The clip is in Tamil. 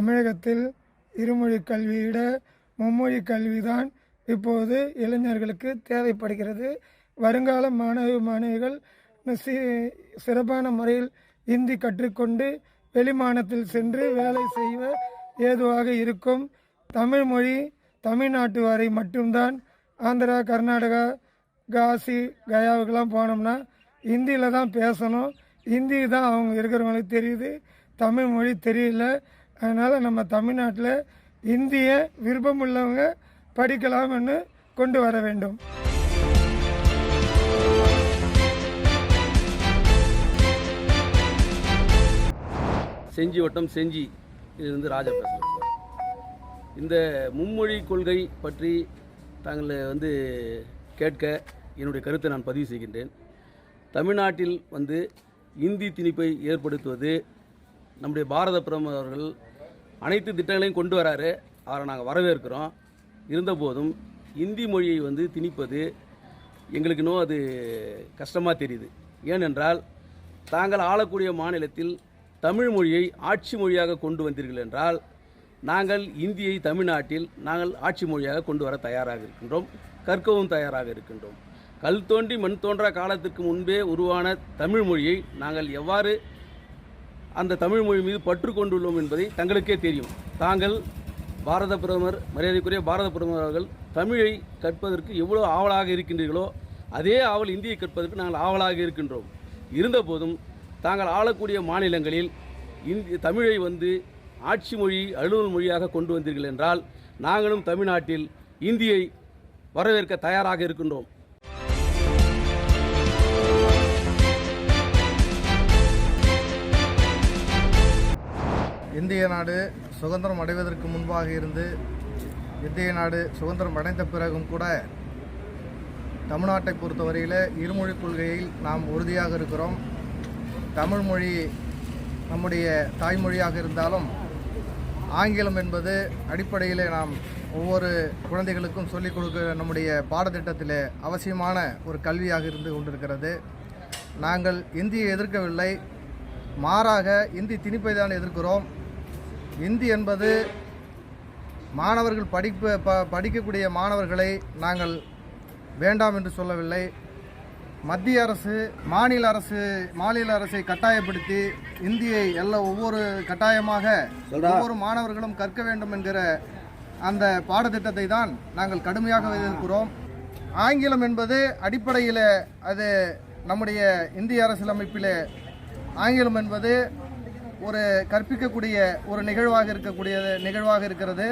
தமிழகத்தில் இருமொழி கல்வியிட மும்மொழி கல்விதான் இப்போது இளைஞர்களுக்கு தேவைப்படுகிறது. வருங்கால மாணவ மாணவிகள் சி- சிறப்பான முறையில் இந்தி கற்றுக்கொண்டு வெளிமாநிலத்தில் சென்று வேலை செய்ய ஏதுவாக இருக்கும். தமிழ் மொழி தமிழ்நாட்டு வரை மட்டும்தான். ஆந்திரா கர்நாடகா காசி கயாவுக்கெல்லாம் போனோம்னா ஹிந்தியில் தான் பேசணும். ஹிந்தி தான் அவங்க இருக்கிறவங்களுக்கு தெரியுது. தமிழ் மொழி தெரியல. அதனால் நம்ம தமிழ்நாட்டில் இந்திய விருப்பமுள்ளவங்க படிக்கலாம்னு கொண்டு வர வேண்டும். செஞ்சி வட்டம் செஞ்சி இதிலிருந்து ராஜா பேசுகிறேன் இந்த மும்மொழி கொள்கை பற்றி தாங்கள் வந்து கேட்க என்னுடைய கருத்தை நான் பதிவு செய்கின்றேன். தமிழ்நாட்டில் வந்து இந்தி திணிப்பை ஏற்படுத்துவது நம்முடைய பாரத பிரதமர் அவர்கள் அனைத்து திட்டங்களையும் கொண்டு வராரு. அவரை நாங்கள் வரவேற்கிறோம். இருந்தபோதும் இந்தி மொழியை வந்து திணிப்பது எங்களுக்கு இன்னும் அது கஷ்டமாக தெரியுது. ஏனென்றால் தாங்கள் ஆளக்கூடிய மாநிலத்தில் தமிழ் மொழியை ஆட்சி மொழியாக கொண்டு வந்தீர்கள் என்றால் நாங்கள் இந்தியை தமிழ்நாட்டில் நாங்கள் ஆட்சி மொழியாக கொண்டு வர தயாராக இருக்கின்றோம் கற்கவும் தயாராக இருக்கின்றோம். கல் தோன்றி மண் தோன்றா காலத்திற்கு முன்பே உருவான தமிழ் மொழியை நாங்கள் எவ்வாறு அந்த தமிழ் மொழி மீது பற்று கொண்டுள்ளோம் என்பதை தங்களுக்கே தெரியும். தாங்கள் பாரத பிரதமர் மரியாதைக்குரிய பாரத பிரதமர் அவர்கள் தமிழை கற்பதற்கு எவ்வளோ ஆவலாக இருக்கின்றீர்களோ அதே ஆவல் இந்தியை கற்பதற்கு நாங்கள் ஆவலாக இருக்கின்றோம். இருந்தபோதும் தாங்கள் ஆளக்கூடிய மாநிலங்களில் இந்தி தமிழை வந்து ஆட்சி மொழி அலுவல் மொழியாக கொண்டு வந்தீர்கள் என்றால் நாங்களும் தமிழ்நாட்டில் இந்தியை வரவேற்க தயாராக இருக்கின்றோம். இந்திய நாடு சுதந்திரம் அடைவதற்கு முன்பாக இருந்து இந்திய நாடு சுதந்திரம் அடைந்த பிறகும் கூட தமிழ்நாட்டை பொறுத்தவரையில் இருமொழி கொள்கையில் நாம் உறுதியாக இருக்கிறோம். தமிழ் மொழி நம்முடைய தாய்மொழியாக இருந்தாலும் ஆங்கிலம் என்பது அடிப்படையில் நாம் ஒவ்வொரு குழந்தைகளுக்கும் சொல்லிக் கொடுக்க நம்முடைய பாடத்திட்டத்தில் அவசியமான ஒரு கல்வியாக இருந்து கொண்டிருக்கிறது. நாங்கள் இந்தியை எதிர்க்கவில்லை. மாறாக இந்தி திணிப்பை தான் எதிர்க்கிறோம். இந்தி என்பது மாணவர்கள் படிப்பு ப படிக்கக்கூடிய மாணவர்களை நாங்கள் வேண்டாம் என்று சொல்லவில்லை. மத்திய அரசு மாநில அரசு மாநில அரசை கட்டாயப்படுத்தி இந்தியை எல்லாம் ஒவ்வொரு கட்டாயமாக ஒவ்வொரு மாணவர்களும் கற்க வேண்டும் என்கிற அந்த பாடத்திட்டத்தை தான் நாங்கள் கடுமையாக எதிர்க்கிறோம். ஆங்கிலம் என்பது அடிப்படையில் அது நம்முடைய இந்திய அரசியலமைப்பில் ஆங்கிலம் என்பது ஒரு கற்பிக்கக்கூடிய ஒரு நிகழ்வாக இருக்கக்கூடிய நிகழ்வாக இருக்கிறது.